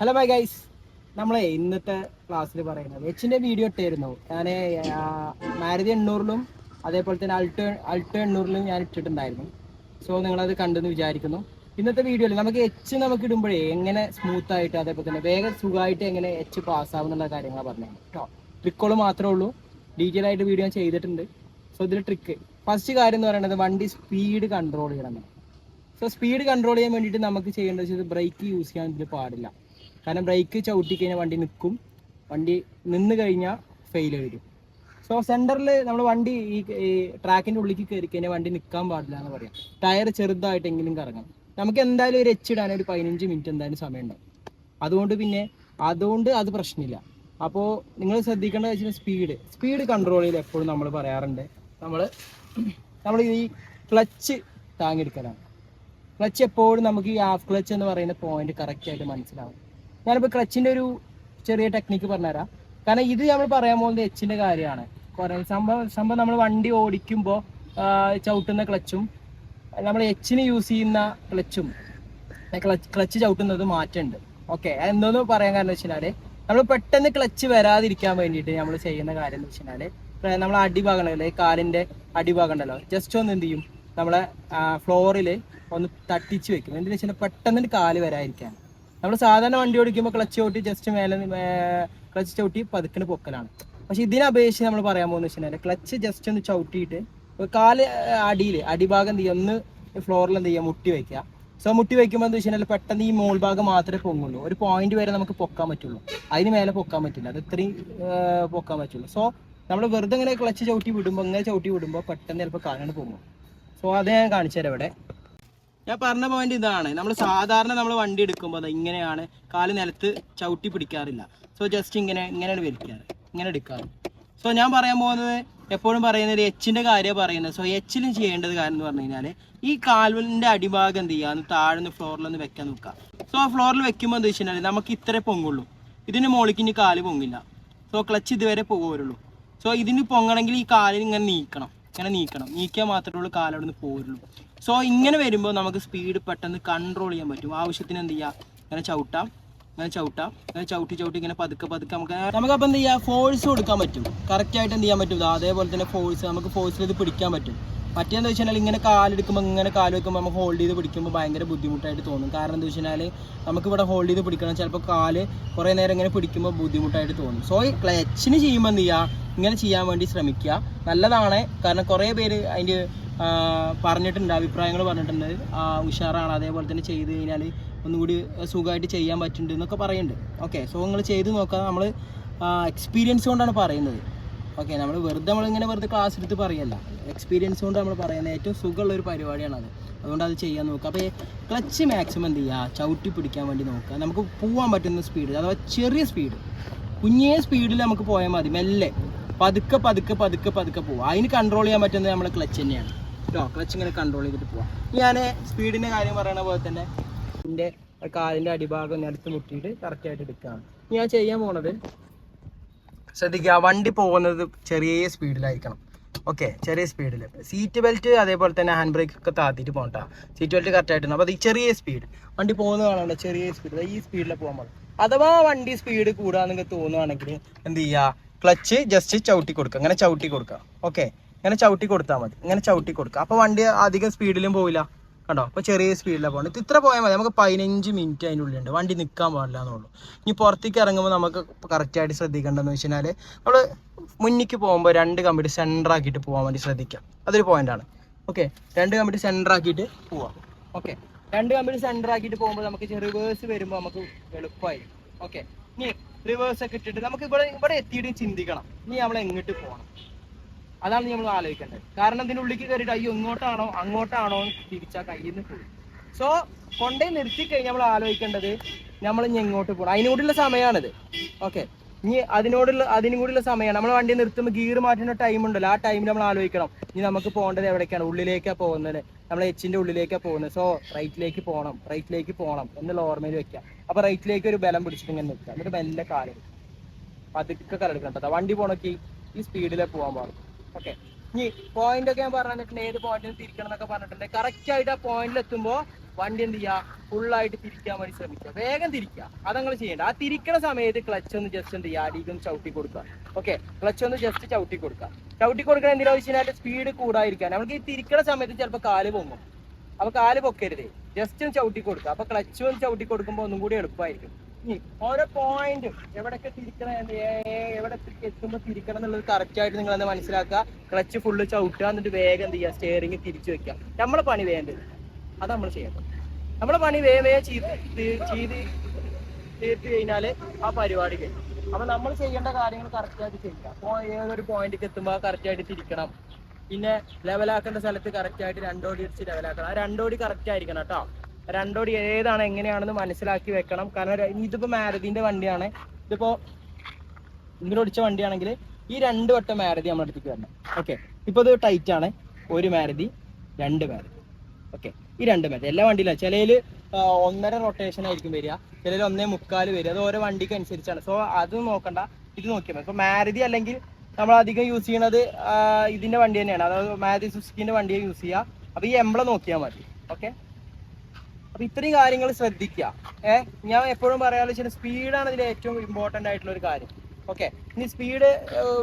Hello bye guys നമ്മളെ ഇന്നത്തെ ക്ലാസ്സിൽ പറയുന്നത് എച്ചിന്റെ വീഡിയോ ഇട്ടായിരുന്നു. ഞാൻ മാരുതി എണ്ണൂറിലും അതേപോലെ തന്നെ അൾട്ടോ അൾട്ടോ എണ്ണൂറിലും ഞാൻ ഇട്ടിട്ടുണ്ടായിരുന്നു. സോ നിങ്ങളത് കണ്ടെന്ന് വിചാരിക്കുന്നു. ഇന്നത്തെ വീഡിയോയിൽ നമുക്ക് എച്ച് നമുക്ക് ഇടുമ്പോഴേ എങ്ങനെ സ്മൂത്ത് ആയിട്ട് അതേപോലെ തന്നെ വേഗം സുഖമായിട്ട് എങ്ങനെ എച്ച് പാസ്സാവുന്നുള്ള കാര്യങ്ങളാണ് പറഞ്ഞത് കേട്ടോ ട്രിക്കുകൾ മാത്രമേ ഉള്ളൂ. ഡീറ്റെയിൽ ആയിട്ട് വീഡിയോ ഞാൻ ചെയ്തിട്ടുണ്ട്. സോ ഇതിൽ ട്രിക്ക് ഫസ്റ്റ് കാര്യം എന്ന് പറയുന്നത് വണ്ടി സ്പീഡ് കൺട്രോൾ ചെയ്യണം. സോ സ്പീഡ് കൺട്രോൾ ചെയ്യാൻ വേണ്ടിയിട്ട് നമുക്ക് ചെയ്യേണ്ടത് വെച്ചാൽ ബ്രേക്ക് യൂസ് ചെയ്യാൻ ഇതിൽ പാടില്ല. കാരണം ബ്രേക്ക് ചവിട്ടി കഴിഞ്ഞാൽ വണ്ടി നിൽക്കും വണ്ടി നിന്ന് കഴിഞ്ഞാൽ ഫെയിൽ വരും. സോ സെന്ററിൽ നമ്മൾ വണ്ടി ഈ ട്രാക്കിന്റെ ഉള്ളിലേക്ക് കയറി കഴിഞ്ഞാൽ വണ്ടി നിൽക്കാൻ പാടില്ല എന്ന് പറയാം. ടയർ ചെറുതായിട്ടെങ്കിലും കറങ്ങണം നമുക്ക് എന്തായാലും ഒരു എച്ച് ഇടാൻ ഒരു പതിനഞ്ച് മിനിറ്റ് എന്തായാലും സമയമുണ്ടാവും. അതുകൊണ്ട് പിന്നെ അതുകൊണ്ട് അത് പ്രശ്നമില്ല. അപ്പോൾ നിങ്ങൾ ശ്രദ്ധിക്കേണ്ടത് വെച്ചാൽ സ്പീഡ് സ്പീഡ് കൺട്രോൾ ചെയ്ത് എപ്പോഴും നമ്മൾ പറയാറുണ്ട്. നമ്മൾ നമ്മൾ ഈ ക്ലച്ച് താങ്ങിയെടുക്കലാണ്. ക്ലച്ച് എപ്പോഴും നമുക്ക് ഈ ഹാഫ് ക്ലച്ച് എന്ന് പറയുന്ന പോയിന്റ് കറക്റ്റായിട്ട് മനസ്സിലാവും. ഞാനിപ്പോൾ ക്ലച്ചിന്റെ ഒരു ചെറിയ ടെക്നിക്ക് പറഞ്ഞുതരാം. കാരണം ഇത് നമ്മൾ പറയാൻ പോകുന്നത് എച്ചിന്റെ കാര്യമാണ്. കുറേ സംഭവം സംഭവം നമ്മൾ വണ്ടി ഓടിക്കുമ്പോൾ ചവിട്ടുന്ന ക്ലച്ചും നമ്മൾ എച്ചിന് യൂസ് ചെയ്യുന്ന ക്ലച്ചും ക്ലച്ച് ക്ലച്ച് ചവിട്ടുന്നത് മാറ്റമുണ്ട്. ഓക്കെ എന്തോന്ന് പറയാൻ കാരണം വെച്ച് കഴിഞ്ഞാൽ നമ്മൾ പെട്ടെന്ന് ക്ലച്ച് വരാതിരിക്കാൻ വേണ്ടിയിട്ട് നമ്മൾ ചെയ്യുന്ന കാര്യം എന്ന് വെച്ച് കഴിഞ്ഞാൽ നമ്മൾ അടിഭാഗം ഉണ്ടല്ലോ ഈ കാലിന്റെ അടിഭാഗം ഉണ്ടല്ലോ ജസ്റ്റ് ഒന്ന് എന്ത് ചെയ്യും? നമ്മളെ ഫ്ലോറിൽ ഒന്ന് തട്ടിച്ച് വെക്കും. എന്തെന്ന് വെച്ചാൽ പെട്ടെന്ന് കാൽ വരാതിരിക്കാൻ. നമ്മൾ സാധാരണ വണ്ടി ഓടിക്കുമ്പോൾ ക്ലച്ച് ചവിട്ടി ജസ്റ്റ് മേലെ ക്ലച്ച് ചവിട്ടി പതുക്കിന് പൊക്കലാണ്. പക്ഷെ ഇതിനപേക്ഷിച്ച് നമ്മൾ പറയാൻ പോകുന്ന വെച്ച് കഴിഞ്ഞാൽ ക്ലച്ച് ജസ്റ്റ് ഒന്ന് ചവിട്ടിയിട്ട് കാൽ അടിയിൽ അടിഭാഗം എന്ത് ചെയ്യുക ഒന്ന് ഫ്ലോറിൽ എന്ത് ചെയ്യുക മുട്ടി വയ്ക്കുക സോ മുട്ടി വെക്കുമ്പോൾ എന്താ വെച്ചാൽ പെട്ടെന്ന് ഈ മോൾ ഭാഗം മാത്രമേ പൊങ്ങുള്ളൂ. ഒരു പോയിന്റ് വരെ നമുക്ക് പൊക്കാൻ പറ്റുള്ളൂ. അതിന് മേലെ പൊക്കാൻ പറ്റില്ല. അത് ഇത്രയും പൊക്കാൻ പറ്റുള്ളൂ. സോ നമ്മൾ വെറുതെ ഇങ്ങനെ ക്ലച്ച് ചവിട്ടി വിടുമ്പോൾ ഇങ്ങനെ ചവിട്ടി വിടുമ്പോൾ പെട്ടെന്ന് ചിലപ്പോൾ കാലാണ് പൊങ്ങും. സോ അത് ഞാൻ കാണിച്ചു തരാം ഇവിടെ. ഞാൻ പറഞ്ഞ പോയിന്റ് ഇതാണ്. നമ്മൾ സാധാരണ നമ്മൾ വണ്ടി എടുക്കുമ്പോൾ അത് ഇങ്ങനെയാണ് കാൽ നിലത്ത് ചവിട്ടി പിടിക്കാറില്ല. സോ ജസ്റ്റ് ഇങ്ങനെ ഇങ്ങനെയാണ് വലിക്കാറ്. ഇങ്ങനെ എടുക്കാറ്. സോ ഞാൻ പറയാൻ പോകുന്നത് എപ്പോഴും പറയുന്നത് എച്ചിന്റെ കാര്യം പറയുന്നത്. സോ എച്ചിലും ചെയ്യേണ്ടത് കാര്യം എന്ന് പറഞ്ഞു കഴിഞ്ഞാൽ ഈ കാൽവലിന്റെ അടിഭാഗം എന്ത് ചെയ്യുക? ഒന്ന് താഴ്ന്ന് ഫ്ലോറിലൊന്ന് വെക്കാൻ നോക്കുക. സോ ആ ഫ്ലോറിൽ വെക്കുമ്പോൾ എന്താ വെച്ചിട്ടുണ്ടെങ്കിൽ നമുക്ക് ഇത്രേ പൊങ്ങുള്ളൂ. ഇതിന് മുകളിലേക്ക് ഇനി കാൽ പൊങ്ങില്ല. സോ ക്ലച്ച് ഇതുവരെ പോകുള്ളൂ സോ ഇതിന് പൊങ്ങണമെങ്കിൽ ഈ കാലിന് ഇങ്ങനെ നീക്കണം. ഇങ്ങനെ നീക്കണം. നീക്കിയാൽ മാത്രമേ ഉള്ളൂ കാലവിടെ നിന്ന് പോരുള്ളൂ. സോ ഇങ്ങനെ വരുമ്പോൾ നമുക്ക് സ്പീഡ് പെട്ടെന്ന് കൺട്രോൾ ചെയ്യാൻ പറ്റും. ആവശ്യത്തിന് എന്ത് ചെയ്യുക ഇങ്ങനെ ചവിട്ടാം. ഇങ്ങനെ ചവിട്ടാം. ഇങ്ങനെ ചവിട്ടി ചവിട്ടി ഇങ്ങനെ പതുക്കെ പതുക്കെ നമുക്ക് നമുക്കപ്പോൾ എന്ത് ചെയ്യുക ഫോഴ്സ് കൊടുക്കാൻ പറ്റും. കറക്റ്റ് ആയിട്ട് എന്ത് ചെയ്യാൻ പറ്റും? അതേപോലെ തന്നെ ഫോഴ്സ് നമുക്ക് ഫോഴ്സിൽ ഇത് പിടിക്കാൻ പറ്റും. മറ്റേന്ന് വെച്ച് കഴിഞ്ഞാൽ ഇങ്ങനെ കാലെടുക്കുമ്പോൾ ഇങ്ങനെ കാൽ വെക്കുമ്പോൾ നമുക്ക് ഹോൾഡ് ചെയ്ത് പിടിക്കുമ്പോൾ ഭയങ്കര ബുദ്ധിമുട്ടായിട്ട് തോന്നും. കാരണം എന്താ വെച്ച് കഴിഞ്ഞാൽ നമുക്ക് ഇവിടെ ഹോൾഡ് ചെയ്ത് പിടിക്കണം. ചിലപ്പോൾ കാൽ കുറേ നേരം ഇങ്ങനെ പിടിക്കുമ്പോൾ ബുദ്ധിമുട്ടായിട്ട് തോന്നും. സോ ഈ ക്ലച്ചിന് ചെയ്യുമ്പോൾ എന്ത് ചെയ്യുക ഇങ്ങനെ ചെയ്യാൻ വേണ്ടി ശ്രമിക്കുക. നല്ലതാണ്. കാരണം കുറേ പേര് അതിന്റെ പറഞ്ഞിട്ടുണ്ട് അഭിപ്രായങ്ങൾ പറഞ്ഞിട്ടുണ്ട്. ഉഷാറാണ് അതേപോലെ തന്നെ ചെയ്ത് കഴിഞ്ഞാൽ ഒന്നുകൂടി സുഖമായിട്ട് ചെയ്യാൻ പറ്റുന്നുണ്ട് എന്നൊക്കെ പറയുന്നുണ്ട്. ഓക്കെ സോ നിങ്ങൾ ചെയ്ത് നോക്കാം നമ്മൾ എക്സ്പീരിയൻസ് കൊണ്ടാണ് പറയുന്നത്. ഓക്കെ നമ്മൾ വെറുതെ നമ്മളിങ്ങനെ വെറുതെ ക്ലാസ് എടുത്ത് പറയല്ല. എക്സ്പീരിയൻസ് കൊണ്ട് നമ്മൾ പറയുന്നത് ഏറ്റവും സുഖമുള്ള ഒരു പരിപാടിയാണ് അത്. അതുകൊണ്ട് അത് ചെയ്യാൻ നോക്കുക. അപ്പോൾ ക്ലച്ച് മാക്സിമം എന്ത് ചെയ്യുക? ചവിട്ടി പിടിക്കാൻ വേണ്ടി നോക്കുക. നമുക്ക് പോകാൻ പറ്റുന്ന സ്പീഡ് അഥവാ ചെറിയ സ്പീഡ് കുഞ്ഞേ സ്പീഡിൽ നമുക്ക് പോയാൽ മതി. മെല്ലെ. പതുക്കെ പതുക്കെ പതുക്കെ പതുക്കെ പോവാം അതിന് കൺട്രോൾ ചെയ്യാൻ പറ്റുന്നത് നമ്മുടെ ക്ലച്ച് തന്നെയാണ്. കേട്ടോ ക്ലച്ച് ഇങ്ങനെ കൺട്രോൾ ചെയ്തിട്ട് പോവാം. ഞാൻ സ്പീഡിന്റെ കാര്യം പറയണ പോലെ തന്നെ എന്റെ കാലിന്റെ അടിഭാഗം നിലത്ത് മുട്ടിയിട്ട് കറക്റ്റായിട്ട് എടുക്കുകയാണ് ഞാൻ ചെയ്യാൻ പോണത് ശ്രദ്ധിക്കുക വണ്ടി പോകുന്നത് ചെറിയ സ്പീഡിലായിരിക്കണം ഓക്കെ ചെറിയ സ്പീഡിൽ സീറ്റ് ബെൽറ്റ് അതേപോലെ തന്നെ ഹാൻഡ് ബ്രേക്ക് ഒക്കെ താത്തിയിട്ട് പോകണ്ട സീറ്റ് ബെൽറ്റ് കറക്റ്റ് ആയിട്ടുണ്ട്. അപ്പോൾ ഈ ചെറിയ സ്പീഡ് വണ്ടി പോകുന്നത് കാണണ്ട ചെറിയ സ്പീഡ് ഈ സ്പീഡിൽ പോകാൻ പാടില്ല അഥവാ വണ്ടി സ്പീഡ് കൂടാന്നൊക്കെ തോന്നുകയാണെങ്കിൽ എന്ത് ചെയ്യുക ക്ലച്ച് ജസ്റ്റ് ചവിട്ടി കൊടുക്കുക. അങ്ങനെ ചവിട്ടി കൊടുക്കുക. ഓക്കെ ഇങ്ങനെ ചവിട്ടി കൊടുത്താൽ മതി. ഇങ്ങനെ ചവിട്ടി കൊടുക്കുക അപ്പോൾ വണ്ടി അധികം സ്പീഡിലും പോയില്ല കണ്ടോ? അപ്പോൾ ചെറിയ സ്പീഡിലാണ് പോകുന്നത് ഇത്ര പോയാൽ മതി. നമുക്ക് പതിനഞ്ച് മിനിറ്റ് അതിന്റെ ഉള്ളിലുണ്ട്. വണ്ടി നിൽക്കാൻ പാടില്ല എന്നുള്ളൂ. ഇനി പുറത്തേക്ക് ഇറങ്ങുമ്പോൾ നമുക്ക് കറക്റ്റായിട്ട് ശ്രദ്ധിക്കേണ്ടതെന്ന് വെച്ച് കഴിഞ്ഞാൽ നമ്മൾ മുന്നിക്ക് പോകുമ്പോൾ രണ്ട് കമ്പിട്ട് സെന്റർ ആക്കിയിട്ട് പോകാൻ വേണ്ടി ശ്രദ്ധിക്കാം. അതൊരു പോയിന്റാണ് ഓക്കെ രണ്ട് കമ്പിട്ട് സെന്റർ ആക്കിയിട്ട് പോവാം. ഓക്കെ രണ്ട് കമ്പിട്ട് സെന്റർ ആക്കിയിട്ട് പോകുമ്പോൾ നമുക്ക് റിവേഴ്സ് വരുമ്പോൾ നമുക്ക് എളുപ്പമായിരിക്കും ഓക്കെ ഇനി റിവേഴ്സ് ഒക്കെ ഇട്ടിട്ട് നമുക്ക് ഇവിടെ ഇവിടെ എത്തിയിട്ട് ചിന്തിക്കണം. ഇനി നമ്മൾ എങ്ങോട്ട് പോകണം അതാണ് നമ്മൾ ആലോചിക്കേണ്ടത്. കാരണം ഇതിന്റെ ഉള്ളിലേക്ക് കയറിയിട്ട് അയ്യോ ഇങ്ങോട്ടാണോ അങ്ങോട്ടാണോ തിരിച്ചാ കയ്യിൽ നിന്ന് പോയി. സോ കൊണ്ടേ നിർത്തി കഴിഞ്ഞാൽ നമ്മൾ ആലോചിക്കേണ്ടത് നമ്മൾ ഇനി എങ്ങോട്ട് പോകണം അതിനോടുള്ള സമയമാണിത് ഓക്കെ ഇനി അതിനോടുള്ള അതിനും കൂടിയുള്ള സമയമാണ് നമ്മൾ വണ്ടി നിർത്തുമ്പോൾ ഗീർ മാറ്റുന്ന ടൈം ഉണ്ടല്ലോ. ആ ടൈമിൽ നമ്മൾ ആലോചിക്കണം. ഇനി നമുക്ക് പോകേണ്ടത് എവിടേക്കാണ്? ഉള്ളിലേക്കാണ് പോകുന്നത്. നമ്മൾ എച്ചിന്റെ ഉള്ളിലേക്കാണ് പോകുന്നത്. സോ റൈറ്റിലേക്ക് പോകണം റൈറ്റിലേക്ക് പോകണം എന്നുള്ള ഓർമ്മയിൽ വെക്കാം. അപ്പൊ റൈറ്റിലേക്ക് ഒരു ബലം പിടിച്ചിട്ട് ഇങ്ങനെ നിൽക്കാം എന്നിട്ട് മെല്ലെ കാലം പതുക്കെ കാലെടുക്കണം കേട്ടോ. വണ്ടി പോണക്കി ഈ സ്പീഡിലേ പോകാൻ പാടും ഓക്കെ ഇനി പോയിന്റ് ഒക്കെ ഞാൻ പറഞ്ഞിട്ടുണ്ട്. ഏത് പോയിന്റിൽ തിരിക്കണം എന്നൊക്കെ പറഞ്ഞിട്ടുണ്ട്. കറക്റ്റ് ആയിട്ട് ആ പോയിന്റിൽ എത്തുമ്പോ വണ്ടി എന്ത് ചെയ്യുക ഫുള്ളായിട്ട് തിരിക്കാൻ വേണ്ടി ശ്രമിക്കുക. വേഗം തിരിക്കുക. അതങ്ങൾ ചെയ്യേണ്ട. ആ തിരിക്കണ സമയത്ത് ക്ലച്ച് ഒന്ന് ജസ്റ്റ് എന്ത് ചെയ്യുക അടിക്കും ചവിട്ടി കൊടുക്കുക. ഓക്കെ ക്ലച്ച് ഒന്ന് ജസ്റ്റ് ചവിട്ടി കൊടുക്കുക. ചവിട്ടി കൊടുക്കണ എന്തിനാ വെച്ച് കഴിഞ്ഞാൽ സ്പീഡ് കൂടാതിരിക്കാൻ നമുക്ക് ഈ തിരിക്കണ സമയത്ത് ചിലപ്പോൾ കാൽ പൊങ്ങും. അപ്പൊ കാൽ പൊക്കരുത്. ജസ്റ്റ് ഒന്ന് ചവിട്ടി കൊടുക്കുക. അപ്പൊ ക്ലച്ച് ഒന്ന് ചവിട്ടി കൊടുക്കുമ്പോൾ ഒന്നും കൂടി എളുപ്പമായിരിക്കും. ഓരോ പോയിന്റും എവിടെയൊക്കെ തിരിക്കണം എവിടെ എത്തുമ്പോൾ തിരിക്കണം എന്നുള്ളത് കറക്റ്റ് ആയിട്ട് നിങ്ങൾ എന്താ മനസ്സിലാക്കുക. ക്ലച്ച് ഫുള്ള് ചവിട്ടുക എന്നിട്ട് വേഗം എന്ത് ചെയ്യുക? സ്റ്റിയറിംഗ് തിരിച്ചു വെക്കുക. നമ്മളെ പണി വേണ്ടത്. അത് നമ്മൾ ചെയ്യണം. നമ്മളെ പണി വേഗം വേഗം ചെയ്ത് ചെയ്ത് തീർത്ത് കഴിഞ്ഞാൽ ആ പരിപാടി കഴിഞ്ഞു അപ്പൊ നമ്മൾ ചെയ്യേണ്ട കാര്യങ്ങൾ കറക്റ്റ് ആയിട്ട് ചെയ്യുക അപ്പോൾ ഏതൊരു പോയിന്റിൽ എത്തുമ്പോൾ കറക്റ്റ് ആയിട്ട് തിരിക്കണം. പിന്നെ ലെവലാക്കേണ്ട സ്ഥലത്ത് കറക്റ്റ് ആയിട്ട് രണ്ടോടി വെച്ച് ലെവലാക്കണം ആ രണ്ടോടി കറക്റ്റ് ആയിരിക്കണം കേട്ടോ. രണ്ടോടി ഏതാണ് എങ്ങനെയാണെന്ന് മനസ്സിലാക്കി വെക്കണം. കാരണം ഇതിപ്പോ മാരതിന്റെ വണ്ടിയാണ്. ഇതിപ്പോ ഇങ്ങനെ ഓടിച്ച വണ്ടിയാണെങ്കിൽ ഈ രണ്ട് വട്ടം മാരുതി നമ്മുടെ അടുത്തേക്ക് വരണം. ഓക്കെ ഇപ്പൊ ഇത് ടൈറ്റ് ആണ്. ഒരു മാരുതി രണ്ട് മാരുതി. ഓക്കെ ഈ രണ്ട് മാരുതി. എല്ലാ വണ്ടിയിലും ചിലയിൽ ഒന്നര റൊട്ടേഷൻ ആയിരിക്കും വരിക. ചിലയിൽ ഒന്നേ മുക്കാൽ വരിക. അത് ഓരോ വണ്ടിക്ക് അനുസരിച്ചാണ്. സോ അത് നോക്കണ്ട. ഇത് നോക്കിയാൽ മതി. ഇപ്പൊ മാരുതി അല്ലെങ്കിൽ നമ്മൾ അധികം യൂസ് ചെയ്യണത് ഇതിന്റെ വണ്ടി തന്നെയാണ്. അതായത് മാരുതി സുസുക്കിന്റെ വണ്ടിയെ യൂസ് ചെയ്യുക. അപ്പൊ ഈ എംബ്ലം നോക്കിയാൽ മതി. ഓക്കെ അപ്പൊ ഇത്രയും കാര്യങ്ങൾ ശ്രദ്ധിക്കുക. ഏഹ് ഞാൻ എപ്പോഴും പറയാമെന്ന് വെച്ചാൽ സ്പീഡാണ് ഇതിൽ ഏറ്റവും ഇമ്പോർട്ടന്റ് ആയിട്ടുള്ള ഒരു കാര്യം. ഓക്കെ ഇനി സ്പീഡ്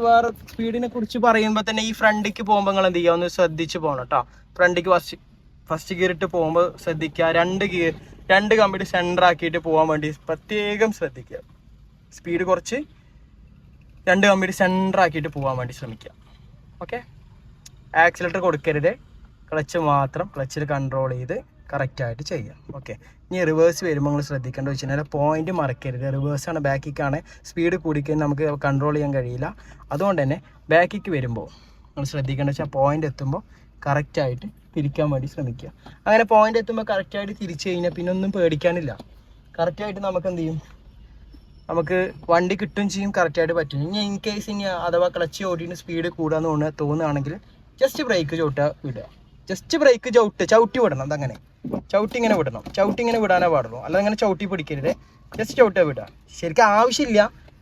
വേറെ സ്പീഡിനെ കുറിച്ച് പറയുമ്പോൾ തന്നെ ഈ ഫ്രണ്ടിക്ക് പോകുമ്പോൾ നിങ്ങൾ എന്ത് ചെയ്യുക? ഒന്ന് ശ്രദ്ധിച്ച് പോകണം കേട്ടോ ഫ്രണ്ടിക്ക് ഫസ്റ്റ് ഫസ്റ്റ് ഗിയർ ഇട്ട് പോകുമ്പോൾ ശ്രദ്ധിക്കുക. രണ്ട് ഗിയർ രണ്ട് കമ്പിട്ട് സെന്റർ ആക്കിയിട്ട് പോകാൻ വേണ്ടി പ്രത്യേകം ശ്രദ്ധിക്കുക. സ്പീഡ് കുറച്ച് രണ്ട് കമ്പിട്ട് സെന്റർ ആക്കിയിട്ട് പോകാൻ വേണ്ടി ശ്രമിക്കുക. ഓക്കെ ആക്സിലേറ്റർ കൊടുക്കരുത്. ക്ലച്ച് മാത്രം ക്ലച്ചിൽ കൺട്രോൾ ചെയ്ത് കറക്റ്റ് ചെയ്യുക ചെയ്യാം. ഓക്കെ ഇനി റിവേഴ്സ് വരുമ്പോൾ നിങ്ങൾ ശ്രദ്ധിക്കേണ്ട വെച്ച് കഴിഞ്ഞാൽ പോയിന്റ് മറക്കരുത്. റിവേഴ്സാണ് ബാക്കിക്കാണ് സ്പീഡ് കൂടിക്കഴിഞ്ഞാൽ നമുക്ക് കൺട്രോൾ ചെയ്യാൻ കഴിയില്ല. അതുകൊണ്ട് തന്നെ ബാക്കിക്ക് വരുമ്പോൾ നിങ്ങൾ ശ്രദ്ധിക്കേണ്ട വെച്ചാൽ പോയിന്റ് എത്തുമ്പോൾ കറക്റ്റായിട്ട് തിരിക്കാൻ വേണ്ടി ശ്രമിക്കുക. അങ്ങനെ പോയിന്റ് എത്തുമ്പോൾ കറക്റ്റായിട്ട് തിരിച്ചു കഴിഞ്ഞാൽ പിന്നെ ഒന്നും പേടിക്കാനില്ല. കറക്റ്റായിട്ട് നമുക്ക് എന്ത് ചെയ്യും? നമുക്ക് വണ്ടി കിട്ടും ചെയ്യും കറക്റ്റായിട്ട് പറ്റും. ഇനി ഇൻ കേസ് ഇനി അഥവാ ക്ലച്ച് ഓടിയിട്ട് സ്പീഡ് കൂടാന്ന് തോന്നുക തോന്നുകയാണെങ്കിൽ ജസ്റ്റ് ബ്രേക്ക് ചവിട്ടുക വിടുക. ജസ്റ്റ് ബ്രേക്ക് ചവിട്ട് ചവിട്ടി വിടണം. അതങ്ങനെ. ചവിട്ടി ഇങ്ങനെ വിടണം. ചവിട്ടി ഇങ്ങനെ വിടാനേ പാടുള്ളൂ. അല്ലാതെ ഇങ്ങനെ ചവിട്ടി പിടിക്കരുത്. ജസ്റ്റ് ചവിട്ടാ വിടുക. ശരിക്കും ആവശ്യമില്ല.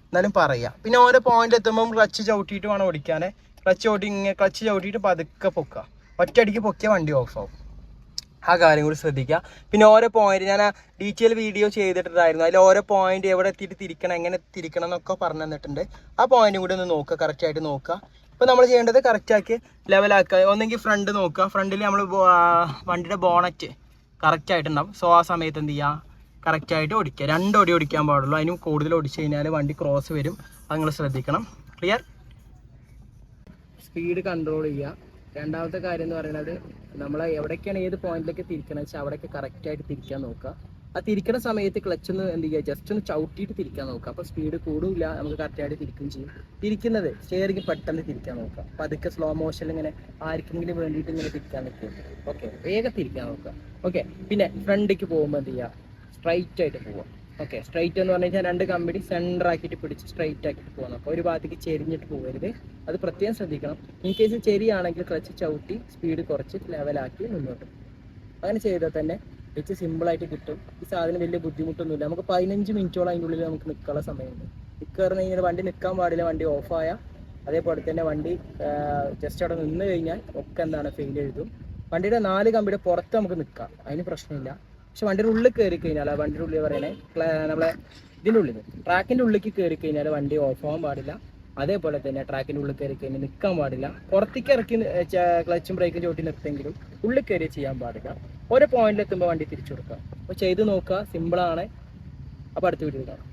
എന്നാലും പറയുക പിന്നെ ഓരോ പോയിന്റ് എത്തുമ്പോൾ ക്ലച്ച് ചവിട്ടിയിട്ട് വേണം ഓടിക്കാൻ ക്ലച്ച് ചവിട്ടി ഇങ്ങനെ ക്ലച്ച് ചവിട്ടിയിട്ട് പതുക്കെ പൊക്കുക. ഒറ്റയടിക്ക് പൊക്കിയ വണ്ടി ഓഫാവും ആ കാര്യം കൂടി ശ്രദ്ധിക്കുക. പിന്നെ ഓരോ പോയിന്റ് ഞാൻ ആ ഡീറ്റെയിൽ വീഡിയോ ചെയ്തിട്ടുണ്ടായിരുന്നു. അതിൽ ഓരോ പോയിന്റ് എവിടെ എത്തിയിട്ട് തിരിക്കണം എങ്ങനെ തിരിക്കണം എന്നൊക്കെ പറഞ്ഞു തന്നിട്ടുണ്ട്. ആ പോയിന്റ് കൂടി ഒന്ന് നോക്കുക കറക്റ്റ് ആയിട്ട് നോക്കുക. ഇപ്പൊ നമ്മൾ ചെയ്യേണ്ടത് കറക്റ്റ് ആക്കി ലെവലാക്കുക ഒന്നെങ്കിൽ ഫ്രണ്ട് നോക്കുക. ഫ്രണ്ടിൽ നമ്മൾ വണ്ടിയുടെ ബോണറ്റ് കറക്റ്റ് ആയിട്ടുണ്ടാവും സോ ആ സമയത്ത് എന്ത് ചെയ്യുക കറക്റ്റ് ആയിട്ട് ഓടിക്കുക. രണ്ട് ഓടി ഓടിക്കാൻ പാടുള്ളൂ. അതിനും കൂടുതൽ ഓടിച്ചു കഴിഞ്ഞാൽ വണ്ടി ക്രോസ് വരും. അത് നിങ്ങൾ ശ്രദ്ധിക്കണം. ക്ലിയർ സ്പീഡ് കൺട്രോൾ ചെയ്യുക. രണ്ടാമത്തെ കാര്യം എന്ന് പറയുന്നത് നമ്മൾ എവിടേക്കാണ് ഏത് പോയിന്റിലേക്ക് തിരിക്കണമെന്ന് വെച്ചാൽ അവിടേക്ക് കറക്റ്റ് ആയിട്ട് തിരിക്കാൻ നോക്കുക. ആ തിരിക്കുന്ന സമയത്ത് ക്ലച്ച് ഒന്ന് എന്ത് ചെയ്യുക? ജസ്റ്റ് ഒന്ന് ചവിട്ടിയിട്ട് തിരിക്കാൻ നോക്കുക. അപ്പോൾ സ്പീഡ് കൂടില്ല നമുക്ക് കറക്റ്റായിട്ട് തിരിക്കുകയും ചെയ്യും. തിരിക്കുന്നത് സ്റ്റിയറിംഗ് പെട്ടെന്ന് തിരിക്കാൻ നോക്കുക. പതുക്കെ സ്ലോ മോഷനിൽ ഇങ്ങനെ ആർക്കെങ്കിലും വേണ്ടിയിട്ട് ഇങ്ങനെ തിരിക്കാൻ നിൽക്കും. ഓക്കെ വേഗം തിരിക്കാൻ നോക്കുക. ഓക്കെ പിന്നെ ഫ്രണ്ടിലേക്ക് പോകുമ്പോൾ എന്ത് ചെയ്യുക? സ്ട്രൈറ്റ് ആയിട്ട് പോവുക. ഓക്കെ സ്ട്രൈറ്റ് എന്ന് പറഞ്ഞു കഴിഞ്ഞാൽ രണ്ട് കമ്പനി സെന്റർ ആക്കിയിട്ട് പിടിച്ച് സ്ട്രൈറ്റ് ആക്കിയിട്ട് പോകണം അപ്പോൾ ഒരു ഭാഗത്തേക്ക് ചെരിഞ്ഞിട്ട് പോകരുത്. അത് പ്രത്യേകം ശ്രദ്ധിക്കണം. ഇൻ കേസ് ചെരിയാണെങ്കിൽ ക്ലച്ച് ചവിട്ടി സ്പീഡ് കുറച്ച് ലെവലാക്കി മുന്നോട്ട്. അങ്ങനെ ചെയ്താൽ തന്നെ വെച്ച് സിമ്പിളായിട്ട് കിട്ടും. ഈ സാധനം വലിയ ബുദ്ധിമുട്ടൊന്നുമില്ല. നമുക്ക് പതിനഞ്ച് മിനിറ്റോളം അതിന്റെ ഉള്ളിൽ നമുക്ക് നിൽക്കാനുള്ള സമയമുണ്ട്. നിൽക്കുക പറഞ്ഞു കഴിഞ്ഞാൽ വണ്ടി നിൽക്കാൻ പാടില്ല വണ്ടി ഓഫായ അതേപോലെ തന്നെ വണ്ടി ജസ്റ്റ് അവിടെ നിന്ന് കഴിഞ്ഞാൽ ഒക്കെ എന്താണ് ഫെയിൽ എഴുതും. വണ്ടിയുടെ നാല് കമ്പിയുടെ പുറത്ത് നമുക്ക് നിൽക്കാം അതിന് പ്രശ്നമില്ല. പക്ഷെ വണ്ടിയുടെ ഉള്ളിൽ കയറി കഴിഞ്ഞാൽ വണ്ടിയുടെ ഉള്ളിൽ പറയണേ നമ്മളെ ഇതിന്റെ ഉള്ളിൽ ട്രാക്കിന്റെ ഉള്ളിലേക്ക് കയറി കഴിഞ്ഞാൽ വണ്ടി ഓഫ് ആവാൻ പാടില്ല. അതേപോലെ തന്നെ ട്രാക്കിന്റെ ഉള്ളിൽ കയറി കഴിഞ്ഞാൽ നിൽക്കാൻ പാടില്ല. പുറത്തേക്ക് ഇറക്കി ക്ലച്ചും ബ്രേക്കും ചോട്ടി നിർത്തിയെങ്കിലും ഉള്ളിൽ കയറി ചെയ്യാൻ പാടില്ല. ഒരു പോയിന്റിൽ എത്തുമ്പോൾ വണ്ടി തിരിച്ചു കൊടുക്കുക. അപ്പോൾ ചെയ്ത് നോക്കുക. സിമ്പിളാണ് അപ്പോൾ അടുത്ത വീഡിയോ കാണാം.